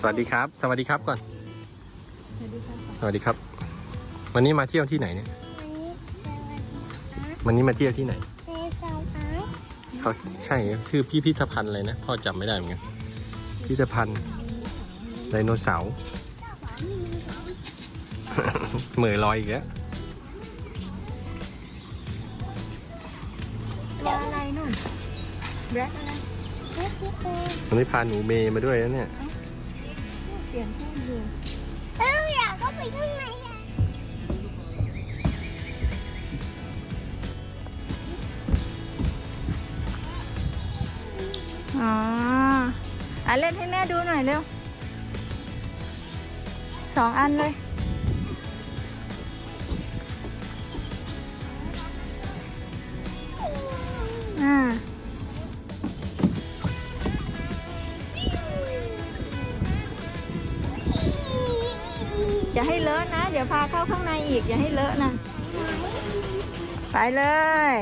สวัสดีครับ สวัสดีครับก่อน สวัสดีค่ะสวัสดีครับ วันนี้มาเที่ยวที่ไหนเนี่ย วันนี้สวัสดีครับวันนี้มาเที่ยวที่ไหนเซซาวอาร์ตเขาใช่ชื่อพิพิธภัณฑ์อะไรนะ พ่อจำไม่ได้เหมือนกัน พิพิธภัณฑ์ไดโนเสาร์ เหมือลอยอีกแล้วตัวอะไรนู่นแบล็คอะไรไม่ใช่เองวันนี้พาหนูเมย์มาด้วยนะเนี่ย เปลี่ยงพูดอยู่เอออยากก็ไปข้างในอะอ๋ออะเล่นให้แม่ดูหน่อยเร็วสองอันเลย อย่าให้เลอะนะ เดี๋ยวพาเข้าข้างในอีก อย่าให้เลอะนะ ไปเลย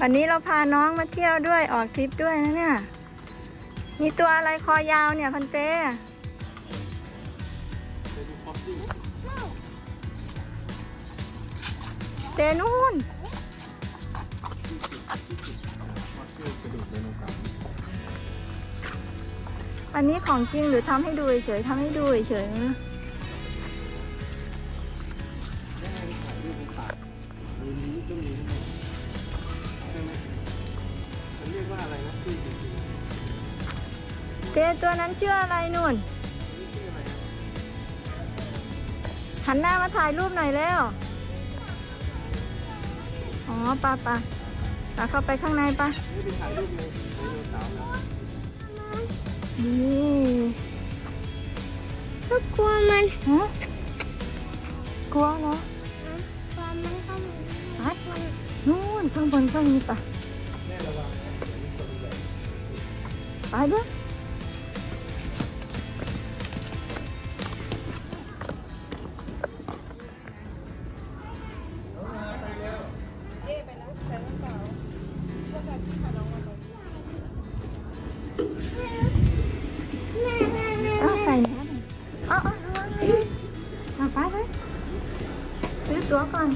วันนี้เราพาน้องมาเที่ยวด้วยออกทริปด้วยนะเนี่ย มีตัวอะไรคอยาวเนี่ยพันเต้เตนู่น อันนี้ของจริงหรือทำให้ดูเฉยๆทำให้ดูเฉยๆเกว่าอะไรนะชื่อจตตัวนั้นชื่ออะไรนุ่น หันหน้ามาถ่ายรูปหน่อยเร็วอ๋อปะปะปะเข้าไปข้างในปะนี่เป็นถ่ายรูปเลย นเสาร์นะนี่ก็กลัวมันฮะกลัวเหรอกลัวมันก็มีไปนู่นข้างบนก็มีปะแม่ระวังไปด้วย ตั๋วก่อน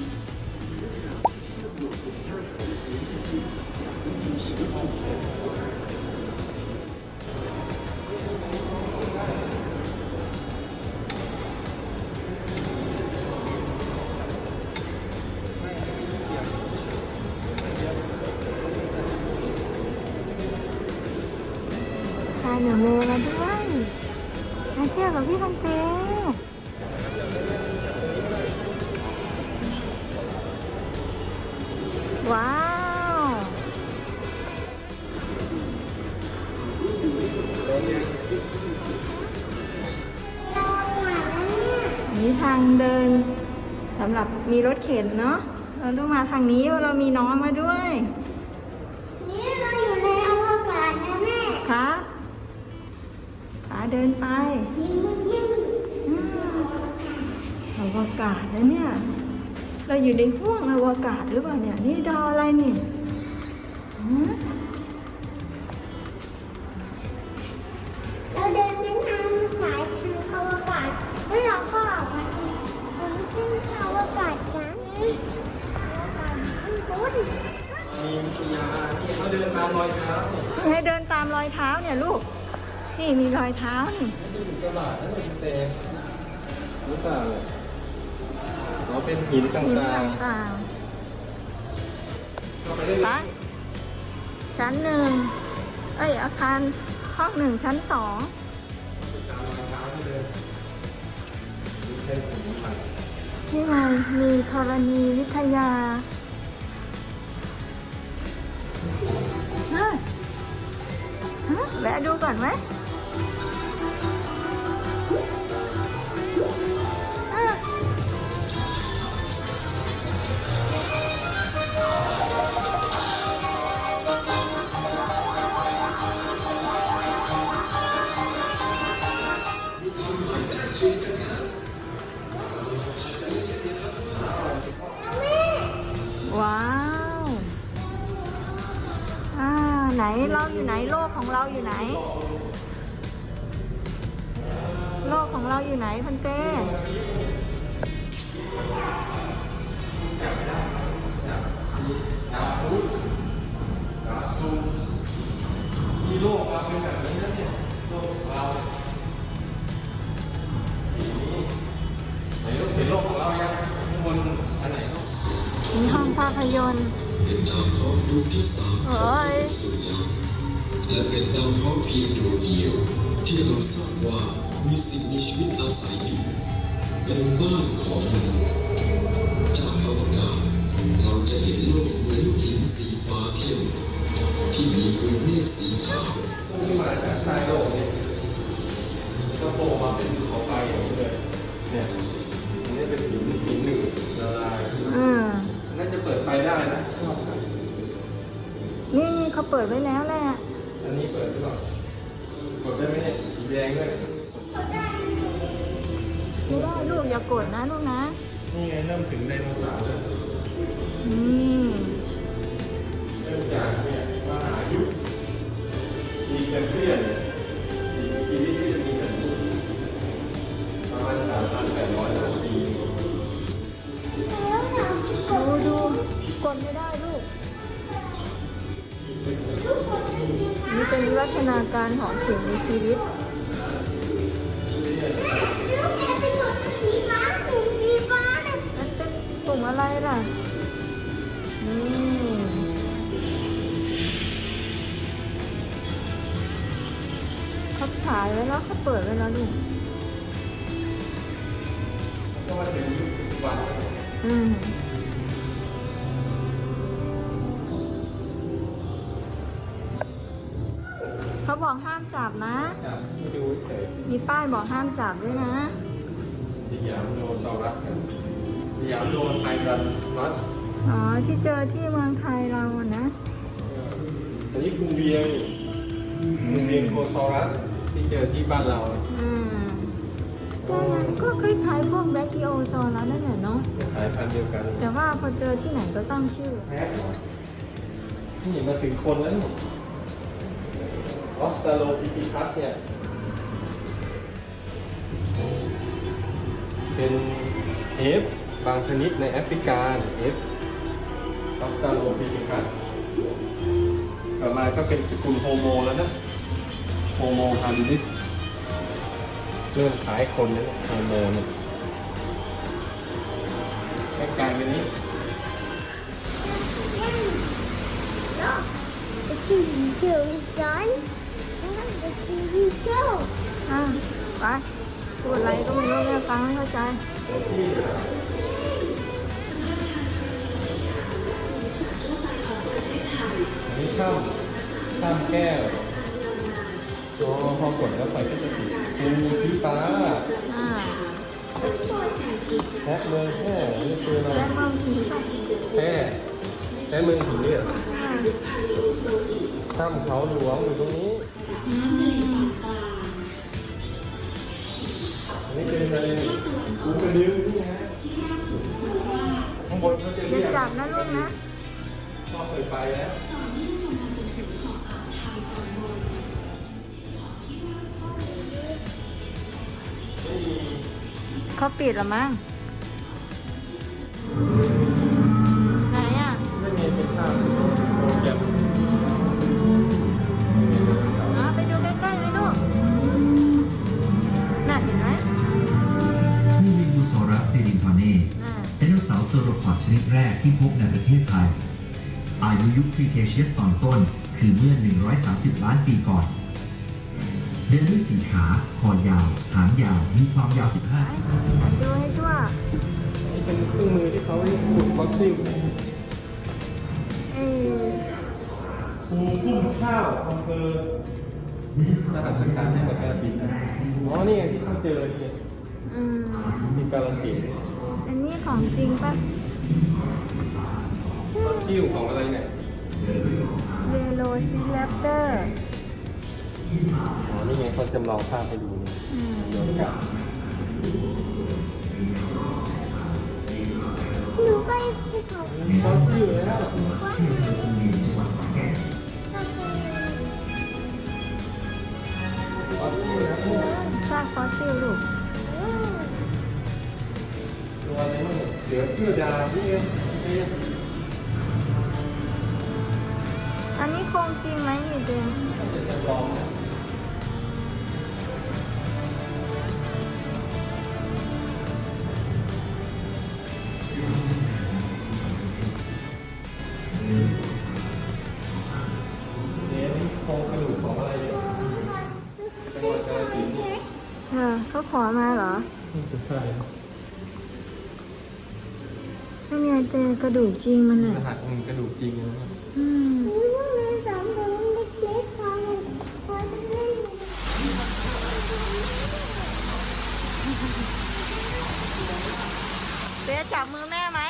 พาเหนูเมย์มาด้วยมาเที่ยวกับพี่พันเต ว้าวอันนี้ทางเดินสำหรับมีรถเข็นเนาะ เราต้องมาทางนี้เพราะเรามีน้องมาด้วย นี่เราอยู่ในอวกาศนะแม่ครับป๋าเดินไป ยิ่งยิ่งอืมอวกาศนะเนี่ย เราอยู่ในห้วงอวกาศหรือเปล่าเนี่ย นี่ดาวอะไรนี่หือเราเดินเป็นทางสายทางอวกาศแล้วเราก็ออกมาตรงเส้นทางอวกาศกันอวกาศมันคุ้นมีวิทยาที่เขาเดินตามรอยเท้าเนี่ยให้เดินตามรอยเท้าเนี่ยลูก นี่มีรอยเท้านี่นี่ถึงตลาดนั่นเองเตหรือเปล่า อ๋อเป็นหินต่หินางต่างๆเข้าไปได้ๆเลปะยชั้นหนึ่ง เอ้ย อาคารห้องหนึ่งชั้นสองตามรอยเท้าได้เลยมีแค่ผมผ่านนี่ไงมีธรณีวิทยาฮะฮะแวะดูก่อนไหม นเราอยู่ไหนโลกของเราอยู่ไหน โลกของเราอยู่ไหนพันเต้ที่โลกเราเป็นแบบนี้นะเนี่ยโลกเราสีนี้ไหนลูกเห็นโลกของเรายังข้างบนอันไหนมีห้องภาพยนตร์ เป็นดาวเคราะห์ดวงที่สามเอ้ยสุดแล้วและเป็นดาวเคราะห์เพียงดวงเดียว ที่เราทราบว่ามีสิ่งมีชีวิตอาศัยอยู่ เป็นบ้านของมนุษย์จากอวกาศเราจะเห็นโลกเหมือนลูกหินสีฟ้าเข้มที่มีเปลือกเมฆสีขาวพุ่งมาจากใต้โลกเนี่ยก็โผล่มาเป็นภูเขาไฟอย่างนี้เลยเนี่ยอันนี้เป็นหินหินหนึ่งละลายอืมน่า จะเปิดไฟได้นะ นี่เขาเปิดไว้แล้วแหละอันนี้เปิดหรือเปล่ากดได้ไหมเนี่ยสีแดงด้วยไม่ได้ลูกอย่ากดนะลูกนะ นี่ไงเริ่มถึงไดโนเสาร์แล้วอืมเริ่มจากเนี่ยว่าหายุคมีเกมเพียน ฒนาการของสิ่งมีชีวิตนั่นเป็นปุ่มอะไรล่ะ นี่เขาฉายไว้แล้วเขาเปิดไว้แล้วลูกก็มาถึงยุคปัจจุบันอืม จับนะครับให้ดูเฉยมีป้ายบอกห้ามจับด้วยนะสยามโนซอรัสครับสยามโนไทรันรัสอ๋อที่เจอที่เมืองไทยเราอะนะ อันนี้ภูเวียงภูเวียงโคซอรัส ที่เจอที่บ้านเราอืมก็งั้นก็คล้ายๆพวกแบคทีโอโซแล้วนั่นแหละเนาะขายพันธุ์เดียวกันแต่ว่าพอเจอที่ไหนก็ตั้งชื่อ แพ้เหรอนี่มาถึงคนแล้วนี่ ออสตาโลพิพิคัสเนี่ย เป็นเอฟบางชนิดในแอฟริกาเอฟออสตาโลพิพิคัสต่อมาก็เป็นสกุลโฮโมแล้วนะ โฮโมฮันดิสเริ่มขายคนแล้วโฮโมเนี่ยแค่กลายเป็นนี้ The TV show is done. The TV show. อะไปพูดอะไรก็ไม่รู้แม่ฟังไม่เข้าใจนนี้ข้ามข้ามแก้วโอ๋อพอกดแล้วไฟก็จะติดเป็นสีฟ้าอ่าแท็กเมืองแค่นี่คืออะไรและเมืองผีค่ะแค่แค่เมืองผีเนี่ยอ่า ถ้ำเขาหลวงอยู่ตรงนี้ อืม นี่เป็นอะไรนี่กูกระดึงนี่ฮะข้างบนเขาจะเรียกจับนะลูกนะพ่อเคยไปแล้วเขาปิดหรอมั้ง ซอโรพอดชนิดแรกที่พบในประเทศไทย อายุยุคครีเทเชียสตอนต้น คือเมื่อ 130 ล้านปีก่อน เดินด้วยสี่ขาคอยาว หางยาว มีความยาวไปดูให้ทั่วนี่เป็นเครื่องมือที่เขาเรียกขุดฟอสซิลเอ้ยภูทุ่มข้าวอำเภอสหัสขันธ์จังหวัดกาฬสินธุ์อ๋อนี่ไงที่เขาเจอเนี่ย อืมที่กาฬสินธุ์อันนี้ของจริงปะฟอสซิลของอะไรเนี่ยเวโรซิแรปเตอร์อ๋อนี่ไงเขาจำลองภาพให้ดูนี่อืมเดี๋ยวกับหนูไปภูเขาฟอสซิลแล้วที่อำเภอภูเวียงจังหวัดขอนแก่นฟอสซิลนะ ซากฟอสซิลลูก เชื่อดาวนี่ไงนี่อันนี้โครงจริงไหมนี่เจมมันจะจำลองนะเนี่ยนี่โครงกระดูกของอะไรเนี่ยจังหวัดกาฬสินธุ์นี่เออเขาขอมาเหรอนี่คื อใช่ไม่มีเจกระดูกจริงมันรอะหัสมันกระดูกจริงนะครับอืมนี่พวกนี้สามตัวเล็กๆพอเลยพอจะเล่นเจ๊จับมือแม่ไหม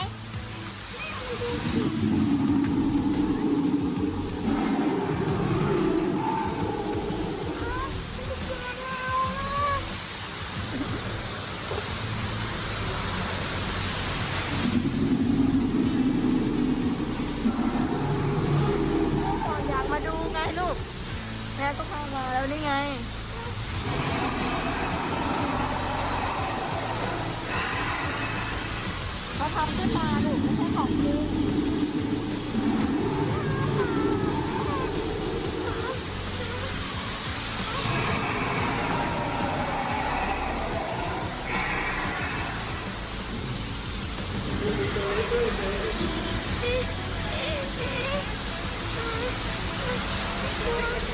Oh, my God.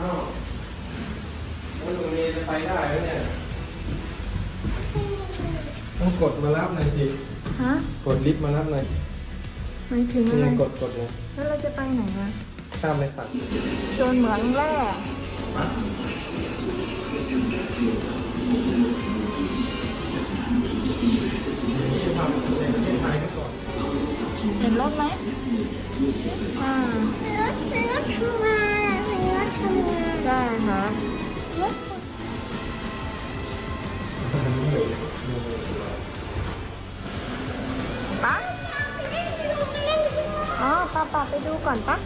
อ้าวแล้วตรงนี้จะไปได้ไหมเนี่ย ต้องกดมารับหน่อยสิ ฮะกดลิฟต์มารับหน่อยหมายถึงอะไร นี่กดกดเลยแล้วเราจะไปไหนอะข้ามเลยค่ะโซนเหมืองแร่นี่ทำในประเทศไทยก็ก่อนเห็นรถไหมอ่า รถรถทำงา ไปดูก่อนปะ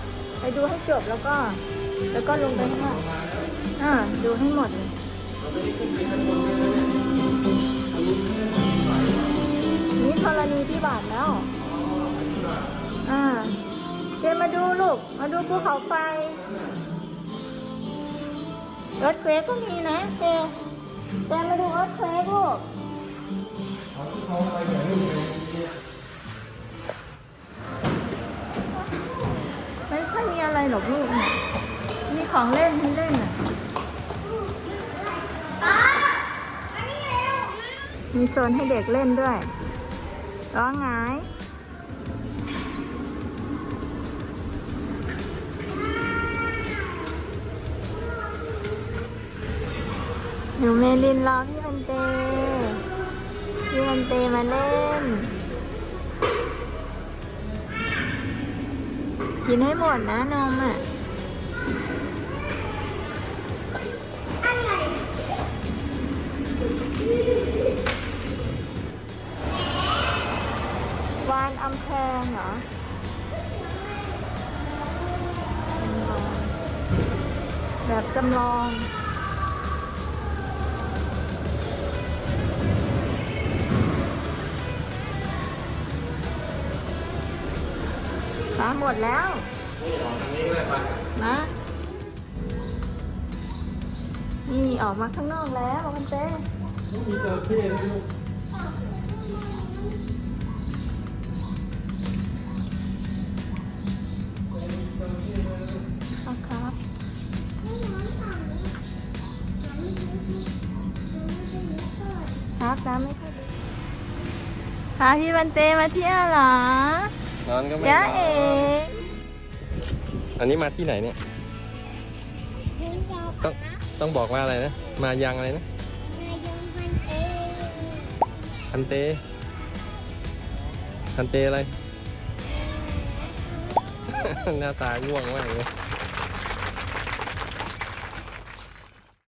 ไปดูให้จบแล้วก็ แล้วก็ลงไปข้างล่างอ่าดูให้หมดเลยนี่ธรณีพิบัติแล้ว อ่าเจมมาดูลูก มาดูภูเขาไฟเอิร์ธเควก็มีนะเจเจมาดูเอิร์ธเควลูก หรอกลูกเนี่ยมีของเล่นให้เล่นอะมีโซนให้เด็กเล่นด้วยร้องไงหนูเมลินรอพี่วันเตพี่วันเตมาเล่น กินให้หมดนะนมอะวานอำแพงเหรอแบบจำลอง หมดแล้ว นี่ออกทางนี้ก็ได้ปะนะนี่ออกมาข้างนอกแล้วมันเต้มีจระเข้ด้วยลูกเอาครับครับน้ำไม่ค่อยดีพาพี่บันเตมาเที่ยวเหรอ นอนก็ไม่ยะนอนเอ๋อันนี้มาที่ไหนเนี่ยต้องต้องบอกว่าอะไรนะ มายังอะไรนะพันเตพันเตอะไร หน้าตาง่วงมากเลย